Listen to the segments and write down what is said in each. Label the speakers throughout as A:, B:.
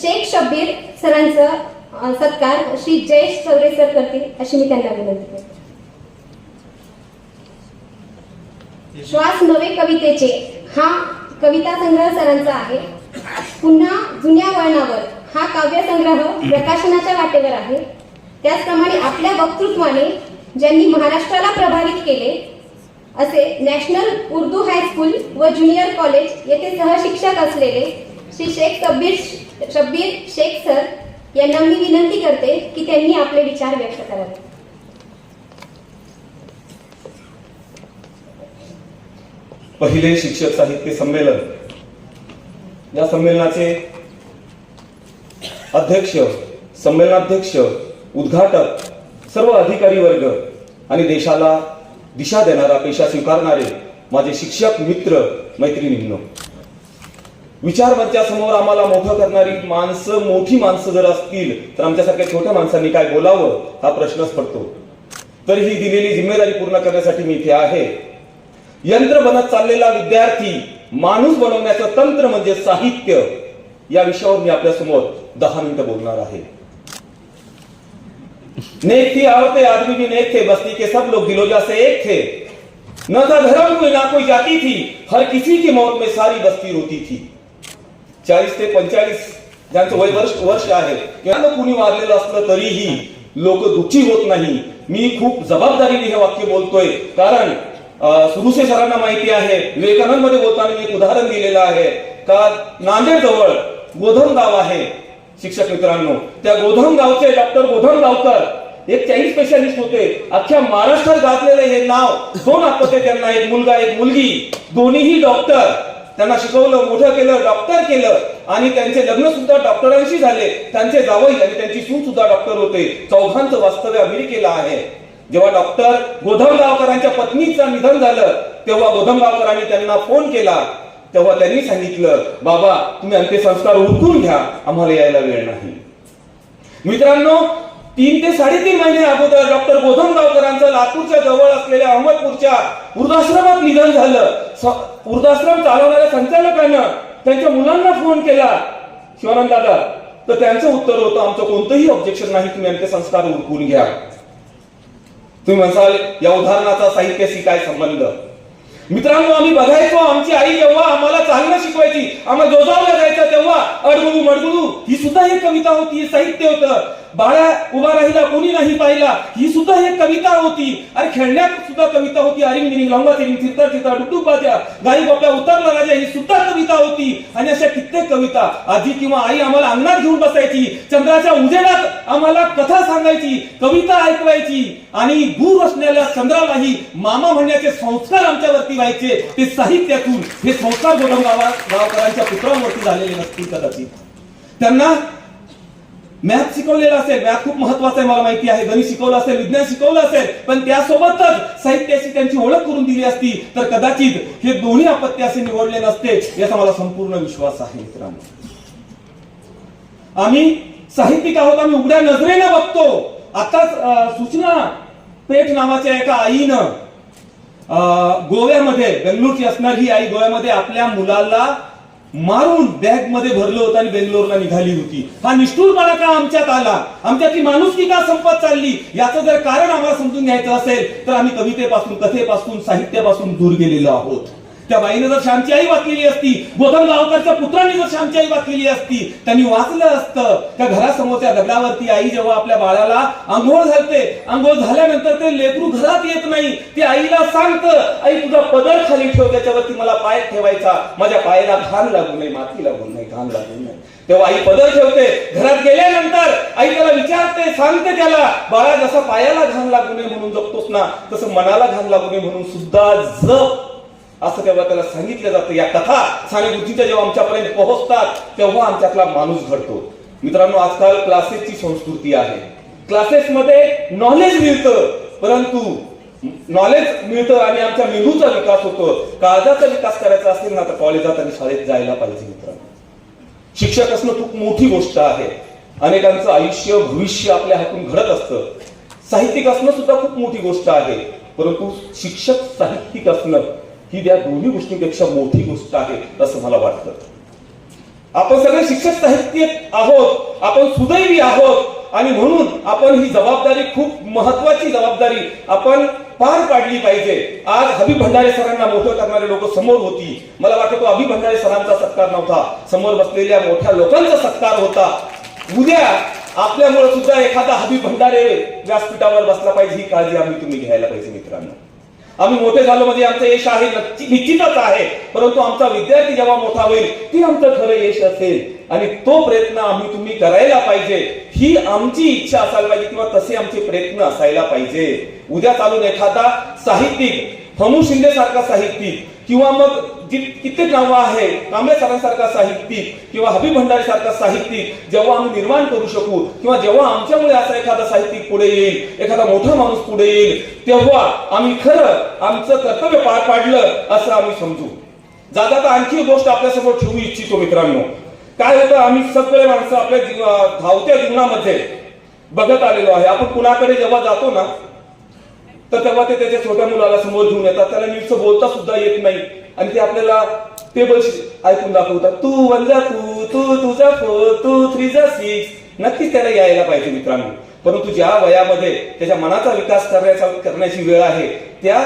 A: शेख शब्बीर सरांचं सत्कार श्री जयेश चौरे सर करतील अशी मी त्यांना विनंती करते. श्वास नवे कवितेचे. हा कविता संग्रह सरांचा आहे. पुन्हा जुन्या वळणावर. हा काव्यसंग्रह प्रकाशनाच्या वाटेवर आहे. त्याचप्रमाणे आपल्या वक्तृत्वाने ज्यांनी महाराष्ट्राला प्रभावित केले असे नॅशनल उर्दू हायस्कूल व ज्युनियर कॉलेज येथे सहशिक्षक असलेले श्री शेख कबीर शब्बीर शेख सर यांना मी विनंती करते की त्यांनी आपले विचार व्यक्त करावे.
B: पहिले शिक्षक साहित्य संमेलन. या संमेलनाचे अध्यक्ष संमेलनाध्यक्ष उद्घाटक सर्व अधिकारी वर्ग आणि देशाला दिशा देणारा पेशा स्वीकारणारे माझे शिक्षक मित्र मैत्रिणींनो. विचार समोर आम्हाला मोठं करणारी माणसं मोठी माणसं जर असतील तर आमच्यासारख्या छोट्या माणसांनी काय बोलावं? हा प्रश्नच पडतो. तर ही दिलेली जिम्मेदारी पूर्ण करण्यासाठी मी इथे आहे. यंत्र बनत चाललेला विद्यार्थी माणूस बनवण्याचं तंत्र म्हणजे साहित्य. या विषयावर मी आपल्यासमोर दहा मिनिटं बोलणार आहे. नेक थी औरतें आदमी भी नेक थे बस्ती के सब लोग दिलोजा से एक थे. न था धर्म कोई ना कोई जाती थी हर किसी की मौत में सारी बस्ती रोती थी. चाळीस ते पंचेचाळीस ज्यांचं वय वर्ष वर्ष आहे. किंवा कुणी वारलेलं असलं तरीही लोक दुःखी होत नाही. मी खूप जबाबदारीने हे वाक्य बोलतोय. कारण सुरुसे सरांना माहिती आहे विवेकानंदमध्ये बोलताना मी एक उदाहरण दिलेलं आहे. का नांदेड जवळ गोधन गाव आहे शिक्षक मित्रांनो. त्या गोधन गावचे डॉक्टर गोधन गावकर एक चाईल्ड स्पेशालिस्ट होते. अख्ख्या महाराष्ट्रात गाजलेले हे नाव. दोन आपते त्यांना एक मुलगा एक मुलगी. दोन्हीही डॉक्टर. त्यांना शिकवलं मोठं केलं डॉक्टर केलं. आणि त्यांचे लग्न सुद्धा डॉक्टरांशी झाले. त्यांचे जावई आणि त्यांची सून सुद्धा डॉक्टर होते. चौघांचं वास्तव्य अमेरिकेला आहे. जेव्हा डॉक्टर गोधमगावकरांच्या पत्नीचं निधन झालं तेव्हा गोधमगावकरांनी त्यांना फोन केला. तेव्हा त्यांनी सांगितलं बाबा तुम्ही अंत्यसंस्कार उरकून घ्या. आम्हाला यायला वेळ नाही. मित्रांनो तीन ते साडेतीन महिने अगोदर डॉक्टर गोधमगावकरांचं लातूरच्या जवळ असलेल्या अहमदपूरच्या वृद्धाश्रमात निधन झालं. वृद्धाश्रम चालवणाऱ्या संचालकानं त्यांच्या मुलांना फोन केला. शिवानंद दादा तर त्यांचं उत्तर होतं आमचं कोणतंही ऑब्जेक्शन नाही तुम्ही अंत्यसंस्कार उरकून घ्या. तुम्ही म्हणाल या उदाहरणाचा साहित्याशी काय संबंध? मित्रांनो आम्ही बघायचो आमची आई जेव्हा आम्हाला चालणं शिकवायची आम्हाला जोजावलं जायचं तेव्हा अडगुडू मडगुडू ही सुद्धा एक कविता होती हे साहित्य होतं. बाळा उभा राहिला कोणी नाही पाहिला. ही सुद्धा एक कविता होती. अरे खेळण्यात सुद्धा कविता होती. अरिंग दिरिंग लंगा तिरिंग चिरता चिरता डुकडुक गाई बाप्या उतरला राजा ही सुद्धा कविता होती. आणि अशा कित्येक कविता. आजी किंवा आई आम्हाला अंगणात घेऊन बसायची. चंद्राच्या उजेडात आम्हाला कथा सांगायची कविता ऐकवायची. आणि दूर असलेल्या चंद्रालाही मामा म्हणण्याचे संस्कार आमच्यावरती व्हायचे. ते साहित्यातून हे संस्कार गोलम गावा गावकरांच्या पुत्रांवरती झालेले नसतील कदाचित. त्यांना मॅथ शिकवलेला असेल मॅथ खूप महत्वाचं आहे मला माहिती आहे. गणित शिकवलं असेल विज्ञान शिकवलं असेल पण त्यासोबतच साहित्याची त्यांची ओळख करून दिली असती तर कदाचित हे दोन्ही अपत्य असे निवडले नसते याचा मला संपूर्ण विश्वास आहे मित्रांनो. आम्ही साहित्यिक आहोत आम्ही उघड्या नजरेनं बघतो. आताच सूचना पेठ नावाच्या एका आईनं अं, गोव्यामध्ये बेंगलोरची असणारी ही आई गोव्यामध्ये आपल्या मुलाला मारून बॅगमध्ये भरलं होतं आणि बेंगलोरला निघाली होती. हा निष्ठुरपणा का आमच्यात आला? आमच्यातली माणुसकी का संपत चालली? याचं जर कारण आम्हाला समजून घ्यायचं असेल तर आम्ही कवितेपासून कथेपासून साहित्यापासून दूर गेलेलो आहोत. त्या बाईने जर श्यामची आई वाचलेली असती गोधन गावकरच्या पुत्रांनी जर श्यामची आई वाचलेली असती त्यांनी वाचलं असतं त्या घरासमोरच्या दगडावरती आई जेव्हा आपल्या बाळाला आंघोळ घालते आंघोळ झाल्यानंतर ते लेकरू घरात येत नाही ते आईला सांगतं आई तुझा पदर खाली ठेव त्याच्यावरती मला पाय ठेवायचा. माझ्या पायाला घाण लागू नये माती लागू नये घाण लागू नये. तेव्हा आई पदर ठेवते घरात गेल्यानंतर आई त्याला विचारते सांगते त्याला बाळा जसा पायाला घाण लागू नये म्हणून जपतोस ना तसं मनाला घाण लागू नये म्हणून सुद्धा जप असं तेव्हा त्याला सांगितलं जातं. या कथा साने जेव्हा आमच्यापर्यंत पोहोचतात तेव्हा आमच्यातला माणूस घडतो. मित्रांनो आजकाल क्लासेसची संस्कृती आहे. क्लासेसमध्ये नॉलेज मिळतं परंतु नॉलेज मिळतं आणि आमच्या मेंदूचा विकास होतो. काळजाचा विकास करायचा असेल ना तर कॉलेजात आणि शाळेत जायला पाहिजे मित्रांनो. शिक्षक असणं खूप मोठी गोष्ट आहे. अनेकांचं आयुष्य भविष्य आपल्या हातून घडत असतं. साहित्यिक असणं सुद्धा खूप मोठी गोष्ट आहे. परंतु शिक्षक साहित्यिक असणं ही त्या दोन्ही गोष्टींपेक्षा मोठी गोष्ट आहे असं मला वाटतं. आपण सगळे शिक्षक साहित्य आहोत आपण सुदैवी आहोत आणि म्हणून आपण ही जबाबदारी खूप महत्वाची जबाबदारी आपण पार पाडली पाहिजे. आज हबी भंडारे सरांना मोठं करणारे लोक समोर होती. मला वाटतं तो अभि भंडारे सरांचा सत्कार नव्हता. समोर बसलेल्या मोठ्या लोकांचा सत्कार होता. उद्या आपल्यामुळे सुद्धा एखादा हबी भंडारे व्यासपीठावर बसला पाहिजे ही काळजी आम्ही तुम्ही घ्यायला पाहिजे मित्रांनो. आम्ही मोठे झालो म्हणजे आमचं यश आहे निश्चितच आहे. परंतु आमचा विद्यार्थी जेव्हा मोठा होईल ते आमचं खरं यश असेल. आणि तो प्रयत्न आम्ही तुम्ही करायला पाहिजे. ही आमची इच्छा असायला पाहिजे किंवा तसे आमचे प्रयत्न असायला पाहिजे. उद्या चालून एखादा साहित्यिक हमू शिंदे सारखा साहित्यिक किंवा मग जी कित्येक नावं आहे कांबळे सरांसारखा साहित्यिक किंवा हबी भंडारी सारखा साहित्यिक जेव्हा आम्ही निर्माण करू शकू किंवा जेव्हा आमच्यामुळे असा एखादा साहित्यिक पुढे येईल एखादा मोठा माणूस पुढे येईल तेव्हा आम्ही खरं आमचं कर्तव्य पार पाडलं असं आम्ही समजू. जाता तर आणखी गोष्ट गोष्ट आपल्यासमोर ठेवू इच्छितो मित्रांनो. काय होतं आम्ही सगळे माणसं आपल्या जीव- धावत्या जीवनामध्ये बघत आलेलो आहे. आपण कुणाकडे जेव्हा जातो ना तर तेव्हा ते त्याच्या छोट्या मुलाला समोर घेऊन येतात. त्याला नीटचं बोलता सुद्धा येत नाही. आणि ते आपल्याला टेबल ऐकून दाखवतात. तू वन जा तू तू तुझा फोर तू थ्री जा सिक्स. नक्कीच त्याला यायला पाहिजे मित्रांनो. परंतु ज्या वयामध्ये त्याच्या मनाचा विकास करण्याचा करण्याची वेळ आहे त्या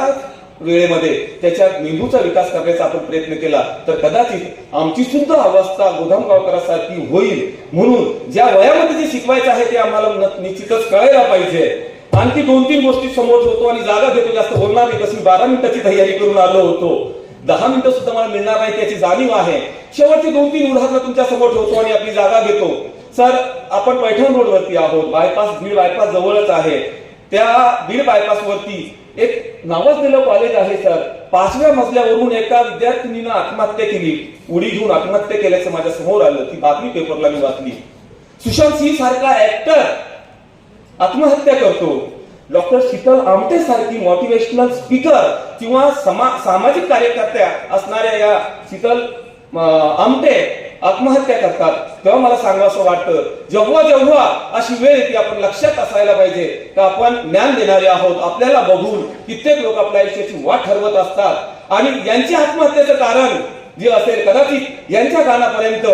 B: वेळेमध्ये त्याच्या मेंदूचा विकास करण्याचा आपण प्रयत्न केला तर कदाचित आमची सुद्धा अवस्था गोधामगावकरासारखी होईल. म्हणून ज्या वयामध्ये जे शिकवायचं आहे ते आम्हाला निश्चितच कळायला पाहिजे. आणखी दोन तीन गोष्टी समोर ठेवतो आणि जागा घेतो. जास्त बोलणार नाही. तशी बारा मिनिटाची तयारी करून आलो होतो. दहा मिनिटं सुद्धा मला मिळणार नाही त्याची जाणीव आहे. शेवटची दोन तीन उदाहरणं तुमच्यासमोर ठेवतो आणि आपली जागा घेतो. सर आपण पैठण रोडवरती आहोत. बायपास बीड बायपास जवळच आहे. त्या बीड बायपास वरती एक नावाजलेलं कॉलेज आहे सर. पाचव्या मजल्यावरून एका विद्यार्थिनीनं आत्महत्या केली. उडी घेऊन आत्महत्या केल्याचं माझ्यासमोर आलं. ती बातमी पेपरला मी वाचली. सुशांत सिंह सारखा ऍक्टर आत्महत्या करतो. डॉक्टर शीतल आमटे सारखी मोटिवेशनल स्पीकर किंवा समा सामाजिक कार्यकर्त्या असणाऱ्या या शीतल आमटे आत्महत्या करतात. तेव्हा मला सांगावं वाटतं जेव्हा जेव्हा अशी वेळ येते आपण लक्षात असायला पाहिजे का आपण ज्ञान देणारे आहोत. आपल्याला बघून कित्येक लोक आपल्या आयुष्याची वाट ठरवत असतात. आणि यांच्या आत्महत्येचं कारण जे असेल कदाचित यांच्या कानापर्यंत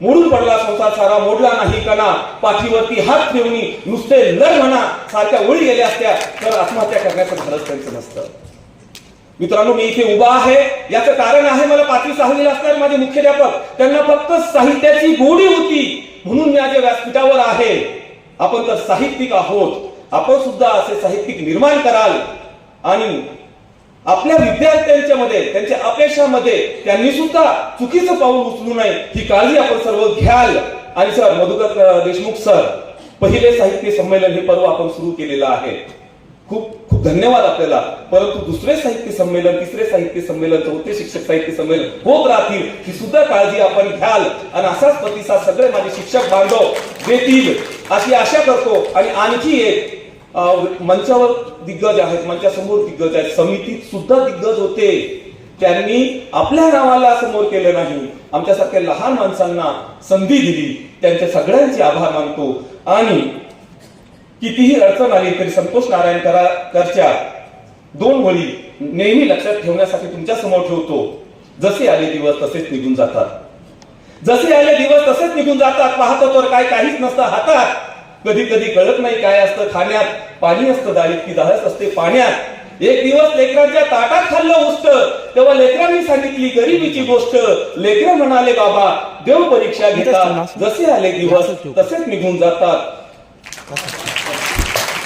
B: मोडून पडला संसार सारा मोडला नाही कणा. पाठीवरती हात ठेवणी नुसते लढ म्हणा सारख्या ओळी गेल्या असत्या. तर आत्महत्या करण्याचं खरंच त्यांचं नसतं मित्रांनो मी इथे उभा आहे. याचं कारण आहे मला पाचवी सहावीला असणारे माझे मुख्याध्यापक. त्यांना फक्त साहित्याची गोडी होती. म्हणून मी आज व्यासपीठावर आहे. आपण तर साहित्यिक आहोत. आपण सुद्धा असे साहित्यिक निर्माण कराल. आणि आपल्या विद्यार्थ्यांच्या मध्ये त्यांच्या अपेक्षामध्ये त्यांनी सुद्धा चुकीचं पाऊल उचलू नये ही काळजी आपण सर्व घ्याल. आणि सर मधुकर देशमुख सर पहिले साहित्य संमेलन हे पर्व आपण सुरू केलेलं आहे. खूप खूप धन्यवाद आपल्याला. परंतु दुसरे साहित्य संमेलन तिसरे साहित्य संमेलन चौथे शिक्षक साहित्य संमेलन होत राहतील ही सुद्धा काळजी आपण घ्याल. आणि असाच प्रतिसाद सगळे माझे शिक्षक बांधव देतील. अशी आशा करतो. आणि आणखी एक मंचावर दिग्गज आहेत मंचासमोर दिग्गज आहेत. समितीत सुद्धा दिग्गज होते. त्यांनी आपल्या नावाला समोर केलं नाही. आमच्यासारख्या लहान माणसांना संधी दिली. त्यांच्या सगळ्यांचे आभार मानतो. आणि कितीही अडचण आली तरी संतोष नारायण करच्या दोन वळी नेहमी लक्षात ठेवण्यासाठी तुमच्यासमोर ठेवतो. जसे आले दिवस तसेच निघून जातात. जसे आले दिवस तसेच निघून जातात. पाहतो तर काय काहीच नसतं हातात. कधी कधी कळत नाही काय असतं खाण्यात. पाणी असतं दाळीत की दाळच असते पाण्यात. एक दिवस लेकरांच्या ताटात खाल्लं उष्ट. तेव्हा लेकरांनी सांगितली गरिबीची गोष्ट. लेकर म्हणाले बाबा देव परीक्षा घेतात. जसे आले दिवस तसेच निघून जातात.